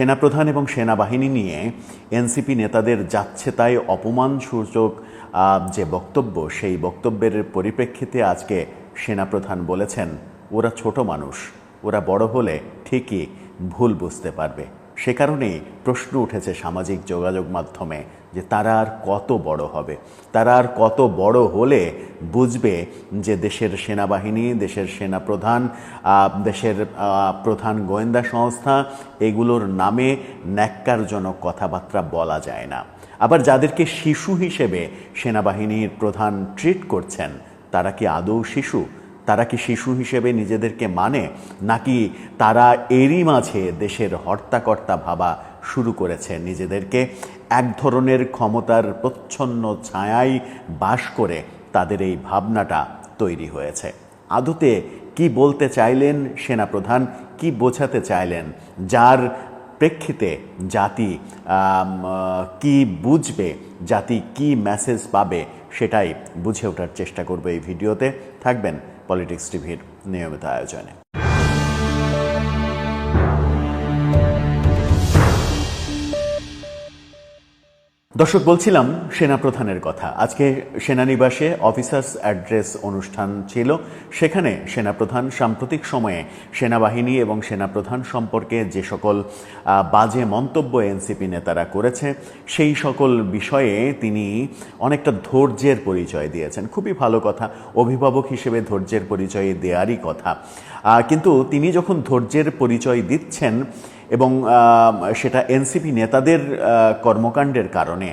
সেনাপ্রধান এবং সেনাবাহিনী নিয়ে এনসিপি নেতাদের যাচ্ছে তাই অপমানসূচক যে বক্তব্য, সেই বক্তব্যের পরিপ্রেক্ষিতে আজকে সেনাপ্রধান বলেছেন, ওরা ছোট মানুষ, ওরা বড় হলে ঠিকই ভুল বুঝতে পারবে। সে কারণেই প্রশ্ন উঠেছে সামাজিক যোগাযোগ মাধ্যমে যে তারা আর কত বড় হবে। তারা আর কত বড় হলে বুঝবে যে দেশের সেনাবাহিনী দেশের সেনাপ্রধান আহ, দেশের প্রধান গোয়েন্দা সংস্থা এগুলোর নামে ন্যাক্কারজনক কথাবার্তা বলা যায় না। আবার যাদেরকে শিশু হিসেবে সেনাবাহিনীর প্রধান ট্রিট করছেন তারা কি আদৌ শিশু? তারা কি শিশু হিসেবে নিজেদেরকে মানে নাকি তারা এরই মাঝে দেশের হর্তাকর্তা ভাবা শুরু করেছে নিজেদেরকে? এক ধরনের ক্ষমতার প্রচ্ছন্ন ছায়াই বাস করে তাদের এই ভাবনাটা তৈরি হয়েছে। আদতে কি বলতে চাইলেন সেনাপ্রধান? কি বোঝাতে চাইলেন? যার প্রেক্ষিতে জাতি কি বুঝবে, জাতি কি মেসেজ পাবে, সেটাই বুঝে ওঠার চেষ্টা করবে এই ভিডিওতে। থাকবেন પોલિટિક્સ ટીવીનું નિયમિત આયોજન. দর্শক, বলছিলাম সেনাপ্রধানের কথা। আজকে সেনানিবাসে অফিসার্স অ্যাড্রেস অনুষ্ঠান ছিল। সেখানে সেনাপ্রধান সাম্প্রতিক সময়ে সেনাবাহিনী এবং সেনাপ্রধান সম্পর্কে যে সকল বাজে মন্তব্য এনসিপি নেতারা করেছে, সেই সকল বিষয়ে তিনি অনেকটা ধৈর্যের পরিচয় দিয়েছেন। খুবই ভালো কথা। অভিভাবক হিসেবে ধৈর্যের পরিচয় দেওয়ারই কথা। কিন্তু তিনি যখন ধৈর্যের পরিচয় দিচ্ছেন এবং সেটা এনসিপি নেতাদের কর্মকাণ্ডের কারণে।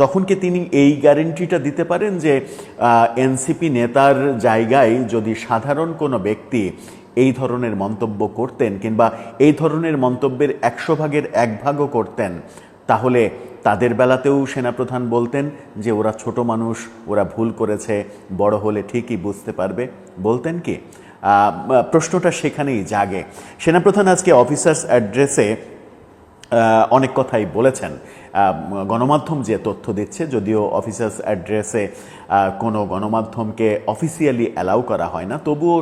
তখন কি তিনি এই গ্যারেন্টিটা দিতে পারেন যে এনসিপি নেতার জায়গায় যদি সাধারণ কোনো ব্যক্তি এই ধরনের মন্তব্য করতেন কিংবা এই ধরনের মন্তব্যের একশো ভাগের এক ভাগও করতেন, তাহলে তাদের বেলাতেও সেনাপ্রধান বলতেন যে, ওরা ছোট মানুষ, ওরা ভুল করেছে, বড় হলে ঠিকই বুঝতে পারবে। বলতেন কি? প্রশ্নটা সেখানেই জাগে। সেনাপ্রধান আজকে অফিসার্স অ্যাড্রেসে অনেক কথাই বলেছেন। গণমাধ্যম যে তথ্য দিচ্ছে, যদিও অফিসার্স অ্যাড্রেসে কোনো গণমাধ্যমকে অফিসিয়ালি অ্যালাউ করা হয় না, তবুও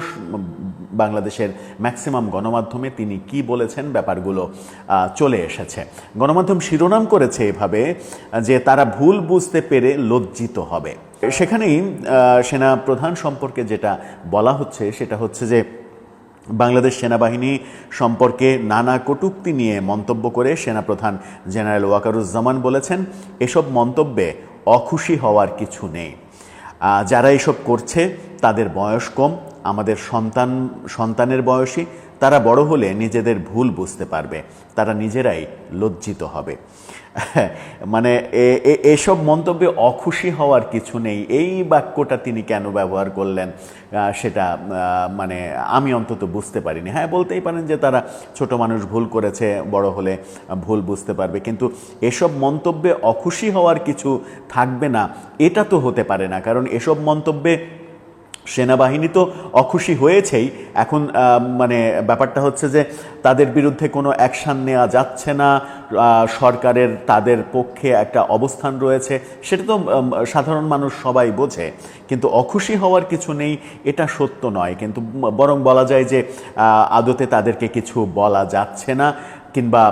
বাংলাদেশের ম্যাক্সিমাম গণমাধ্যমে তিনি কি বলেছেন ব্যাপারগুলো চলে এসেছে। গণমাধ্যম শিরোনাম করেছে এভাবে, যে তারা ভুল বুঝতে পেরে লজ্জিত হবে। সেখানেই সেনা প্রধান সম্পর্কে যেটা বলা হচ্ছে, সেটা হচ্ছে যে বাংলাদেশ সেনাবাহিনী সম্পর্কে নানা কটূক্তি নিয়ে মন্তব্য করে সেনাপ্রধান জেনারেল ওয়াকারুজ্জামান বলেছেন, এসব মন্তব্যে অখুশি হওয়ার কিছু নেই। যারা এসব করছে, তাদের বয়স কম, আমাদের সন্তান, সন্তানের বয়সী তারা বড় হলে নিজেদের ভুল বুঝতে পারবে। তারা নিজেরাই লজ্জিত হবে। মানে এসব মন্তব্যে অখুশি হওয়ার কিছু নেই। এই বাক্যটা তিনি কেন ব্যবহার করলেন সেটা মানে আমি অন্তত বুঝতে পারিনি। হ্যাঁ বলতেই পারেন যে তারা ছোট মানুষ ভুল করেছে, বড় হলে ভুল বুঝতে পারবে। কিন্তু এসব মন্তব্যে অখুশি হওয়ার কিছু থাকবে না। এটা তো হতে পারে না। কারণ এসব মন্তব্যে সেনাবাহিনী তো অখুশি হয়েছেই। এখন মানে ব্যাপারটা হচ্ছে যে তাদের বিরুদ্ধে কোনো অ্যাকশান নেওয়া যাচ্ছে না। সরকারের তাদের পক্ষে একটা অবস্থান রয়েছে। সেটা তো সাধারণ মানুষ সবাই বোঝে। কিন্তু অখুশি হওয়ার কিছু নেই, এটা সত্য নয়। কিন্তু বরং বলা যায় যে আদতে তাদেরকে কিছু বলা যাচ্ছে না। কিংবা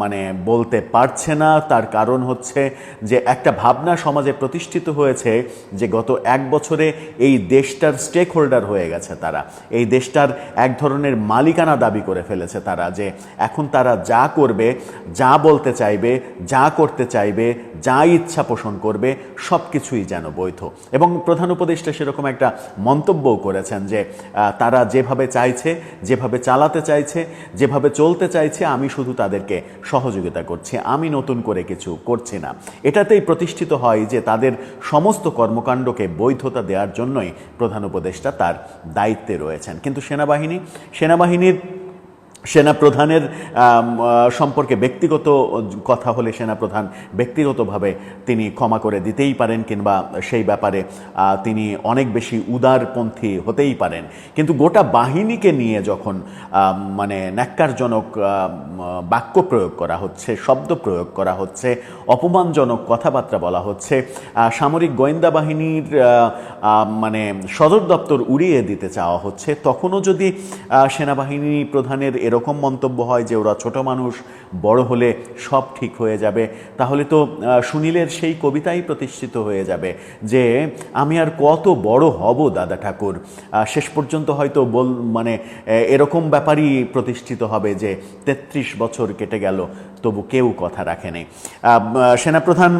মানে বলতে পারছে না। তার কারণ হচ্ছে যে একটা ভাবনা সমাজে প্রতিষ্ঠিত হয়েছে যে গত এক বছরে এই দেশটার স্টেক হোল্ডার হয়ে গেছে তারা। এই দেশটার এক ধরনের মালিকানা দাবি করে ফেলেছে তারা যে এখন তারা যা করবে, যা বলতে চাইবে, যা করতে চাইবে, যা ইচ্ছা পোষণ করবে সব কিছুই যেন বৈধ। এবং প্রধান উপদেষ্টা সেরকম একটা মন্তব্যও করেছেন যে তারা যেভাবে চাইছে, যেভাবে চালাতে চাইছে, যেভাবে চলতে চাইছে, আমি শুধু তাদেরকে সহযোগিতা করছি, আমি নতুন করে কিছু করছি না। এটাতেই প্রতিষ্ঠিত হয় যে তাদের সমস্ত কর্মকাণ্ডকে বৈধতা দেওয়ার জন্যই প্রধান উপদেষ্টা তার দায়িত্বে রয়েছেন। কিন্তু সেনাবাহিনী, সেনাবাহিনীর সেনাপ্রধানের সম্পর্কে ব্যক্তিগত কথা হলে সেনাপ্রধান ব্যক্তিগতভাবে তিনি ক্ষমা করে দিতেই পারেন কিংবা সেই ব্যাপারে তিনি অনেক বেশি উদারপন্থী হতেই পারেন। কিন্তু গোটা বাহিনীকে নিয়ে যখন মানে ন্যাক্কারজনক বাক্য প্রয়োগ করা হচ্ছে, শব্দ প্রয়োগ করা হচ্ছে, অপমানজনক কথাবার্তা বলা হচ্ছে সামরিক গোয়েন্দা বাহিনীর মানে সদর দপ্তর উড়িয়ে দিতে চাওয়া হচ্ছে, তখনও যদি সেনাবাহিনী প্রধানের এরকম মন্তব্য হয় যে ওরা ছোট মানুষ, বড় হলে সব ঠিক হয়ে যাবে। তাহলে তো সুনীলের সেই কবিতাই প্রতিষ্ঠিত হয়ে যাবে যে, আমি আর কত বড় হব দাদা ঠাকুর। শেষ পর্যন্ত হয়তো বল মানে এরকম ব্যাপারই প্রতিষ্ঠিত হবে যে, তেত্রিশ বছর কেটে গেল, তবু কেউ কথা রাখেনি। সেনাপ্রধান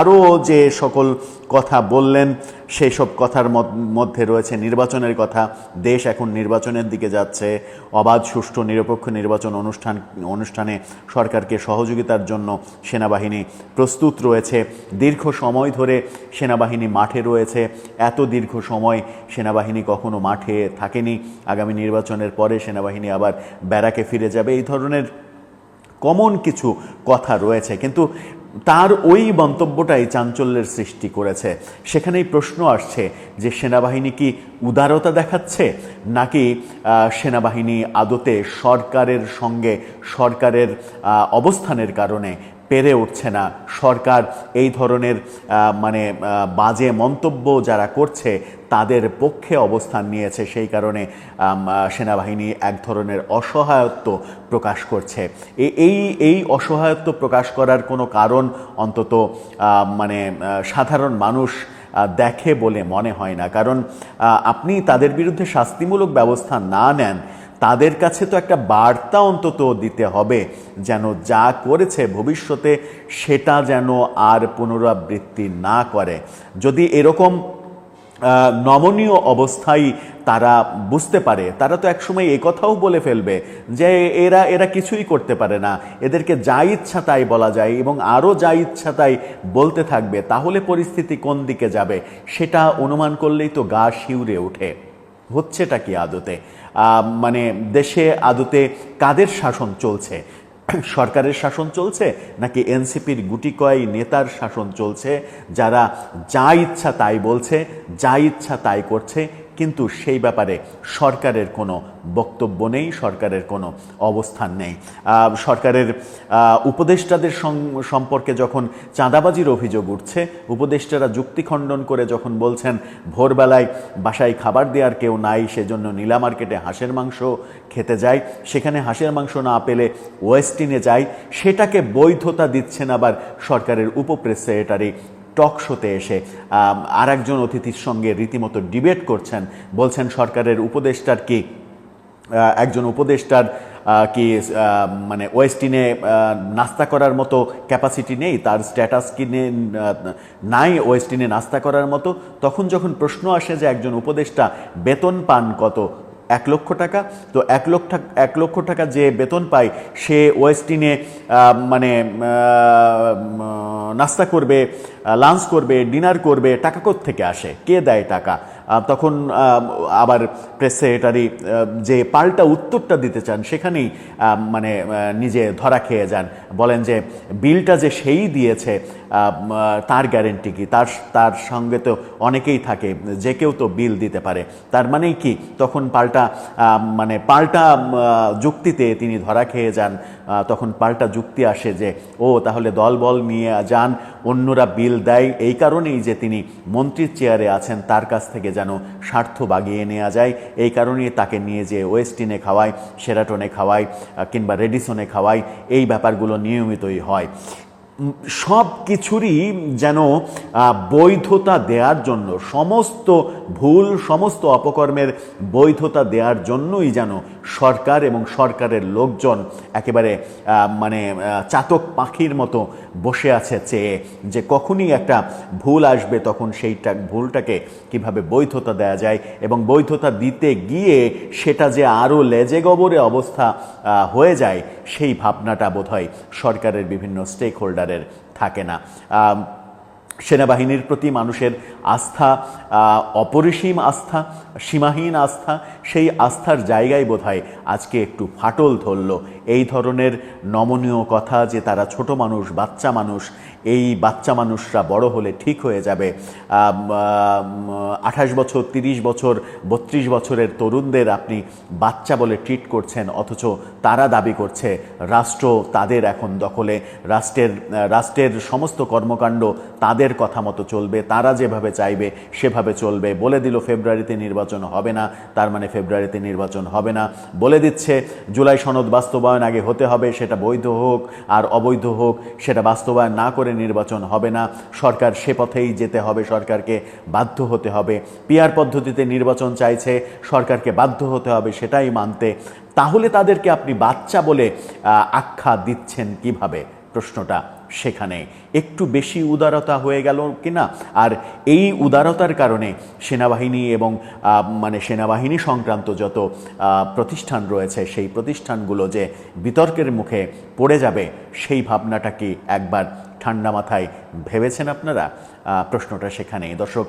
আরও যে সকল কথা বললেন সেই সব কথার মধ্যে রয়েছে নির্বাচনের কথা। দেশ এখন নির্বাচনের দিকে যাচ্ছে। অবাধ, সুষ্ঠু, নিরপেক্ষ নির্বাচন অনুষ্ঠান, অনুষ্ঠানে সরকারকে সহযোগিতার জন্য সেনাবাহিনী প্রস্তুত রয়েছে। দীর্ঘ সময় ধরে সেনাবাহিনী মাঠে রয়েছে। এত দীর্ঘ সময় সেনাবাহিনী কখনো মাঠে থাকেনি। আগামী নির্বাচনের পরে সেনাবাহিনী আবার ব্যারাকে ফিরে যাবে। এই ধরনের কমন কিছু কথা রয়েছে। কিন্তু তার ওই মন্তব্যটাই চাঞ্চল্যের সৃষ্টি করেছে। সেখানেই প্রশ্ন আসছে যে সেনাবাহিনী কি উদারতা দেখাচ্ছে নাকি সেনাবাহিনী আদতে সরকারের সঙ্গে সরকারের অবস্থানের কারণে পেরে উঠছে না। সরকার এই ধরনের মানে বাজে মন্তব্য যারা করছে, তাদের পক্ষে অবস্থান নিয়েছে। সেই কারণে সেনাবাহিনী এক ধরনের অসহায়ত্ব প্রকাশ করছে। এই এই অসহায়ত্ব প্রকাশ করার কোনো কারণ অন্তত মানে সাধারণ মানুষ দেখে বলে মনে হয় না। কারণ আপনি তাদের বিরুদ্ধে শাস্তিমূলক ব্যবস্থা না নেন তাদের কাছে তো একটা বার্তা অন্তত দিতে হবে, যেন যা করেছে ভবিষ্যতে সেটা যেন আর পুনরাবৃত্তি না করে। যদি এরকম নমনীয় অবস্থায় তারা বুঝতে পারে, তারা তো একসময় কথাও বলে ফেলবে যে এরা এরা কিছুই করতে পারে না। এদেরকে যা ইচ্ছা তাই বলা যায় এবং আরও যা ইচ্ছা তাই বলতে থাকবে, তাহলে পরিস্থিতি কোন দিকে যাবে, সেটা অনুমান করলেই তো গা শিউরে ওঠে। হচ্ছেটা কি আদতে? মানে দেশে আদতে কাদের শাসন চলছে? সরকারের শাসন চলছে নাকি এনসিপির গুটি কয় নেতার শাসন চলছে? যারা যা ইচ্ছা তাই বলছে, যা ইচ্ছা তাই করছে কিন্তু সেই ব্যাপারে সরকারের কোনো বক্তব্য নেই, সরকারের কোনো অবস্থান নেই। সরকারের উপদেষ্টাদের সম্পর্কে যখন চাঁদাবাজির অভিযোগ উঠছে, উপদেষ্টারা যুক্তি খণ্ডন করে যখন বলছেন, ভোরবেলায় বাসায় খাবার দেওয়ার কেউ নাই, সেজন্য নীলা মার্কেটে হাঁসের মাংস খেতে যায় সেখানে হাঁসের মাংস না পেলে ওয়েস্টিনে যায় সেটাকে বৈধতা দিচ্ছেন আবার সরকারের উপপ্রেস সেক্রেটারি টক শোতে এসে আর একজন অতিথির সঙ্গে রীতিমতো ডিবেট করছেন। বলছেন, সরকারের উপদেষ্টার কি একজন উপদেষ্টার কি মানে ওয়েস্টিনে নাস্তা করার মতো ক্যাপাসিটি নেই, তার স্ট্যাটাস কি নাই ওয়েস্টিনে নাস্তা করার মতো? তখন যখন প্রশ্ন আসে যে একজন উপদেষ্টা বেতন পান কত এক লক্ষ টাকা। তো এক লক্ষ এক লক্ষ টাকা যে বেতন পায়, সে ওয়েস্টিনে মানে নাস্তা করবে লাঞ্চ করবে ডিনার করবে, টাকা থেকে আসে? কে দেয় টাকা? তখন আবার প্রেস সেক্রেটারি যে পাল্টা উত্তরটা দিতে চান, সেখানেই মানে নিজে ধরা খেয়ে যান। বলেন যে, বিলটা যে সেই দিয়েছে তার গ্যারেন্টি কি? তার তার সঙ্গে তো অনেকেই থাকে, যে কেউ তো বিল দিতে পারে। তার মানেই কি? তখন পাল্টা মানে পাল্টা যুক্তিতে তিনি ধরা খেয়ে যান। তখন পাল্টা যুক্তি আসে যে, ও, তাহলে দলবল নিয়ে যান অন্যরা বিল দেয়। এই কারণেই যে তিনি মন্ত্রীর চেয়ারে আছেন, তার কাছ থেকে যেন স্বার্থ বাগিয়ে নেওয়া যায়। এই কারণেই তাকে নিয়ে যে ওয়েস্টিনে খাওয়ায় সেরাটনে খাওয়ায়, কিংবা রেডিসনে খাওয়ায়, এই ব্যাপারগুলো নিয়মিতই হয়। সব কিছুরই যেন বৈধতা দেওয়ার জন্য, সমস্ত ভুল, সমস্ত অপকর্মের বৈধতা দেওয়ার জন্যই যেন সরকার এবং সরকারের লোকজন একেবারে মানে চাতক পাখির মতো বসে আছে চেয়ে যে কখনই একটা ভুল আসবে তখন সেইটা, ভুলটাকে কীভাবে বৈধতা দেয়া যায় এবং বৈধতা দিতে গিয়ে সেটা যে আরও লেজে গবরে অবস্থা হয়ে যায় সেই ভাবনাটা বোধহয় সরকারের বিভিন্ন স্টেক হোল্ডারের থাকে না। সেনাবাহিনীর প্রতি মানুষের আস্থা অপরিসীম আস্থা, সীমাহীন আস্থা, সেই আস্থার জায়গায় বোধহয় আজকে একটু ফাটল ধরল। এই ধরনের নমনীয় কথা যে তারা ছোট মানুষ, বাচ্চা মানুষ এই বাচ্চা মানুষরা বড় হলে ঠিক হয়ে যাবে। আঠাশ বছর, তিরিশ বছর, বত্রিশ বছরের তরুণদের আপনি বাচ্চা বলে ট্রিট করছেন, অথচ তারা দাবি করছে, রাষ্ট্র তাদের এখন দখলে, রাষ্ট্রের রাষ্ট্রের সমস্ত কর্মকাণ্ড তাদের তাদের কথা মতো চলবে, তারা যেভাবে চাইবে সেভাবে চলবে। বলে দিল ফেব্রুয়ারিতে নির্বাচন হবে না, তার মানে ফেব্রুয়ারিতে নির্বাচন হবে না। বলে দিচ্ছে, জুলাই সনদ বাস্তবায়ন আগে হতে হবে, সেটা বৈধ হোক আর অবৈধ হোক, সেটা বাস্তবায়ন না করে নির্বাচন হবে না। সরকার সে পথেই যেতে হবে, সরকারকে বাধ্য হতে হবে। পিয়ার পদ্ধতিতে নির্বাচন চাইছে, সরকারকে বাধ্য হতে হবে সেটাই মানতে। তাহলে তাদেরকে আপনি বাচ্চা বলে আখ্যা দিচ্ছেন কীভাবে? প্রশ্নটা। সেখানে একটু বেশি উদারতা হয়ে গেল কিনা? আর এই উদারতার কারণে সেনাবাহিনী এবং মানে সেনাবাহিনী সংক্রান্ত যত প্রতিষ্ঠান রয়েছে, সেই প্রতিষ্ঠানগুলো যে বিতর্কের মুখে পড়ে যাবে, সেই ভাবনাটা কি একবার ঠান্ডা মাথায় ভেবেছেন আপনারা? প্রশ্নটা সেখানে দর্শক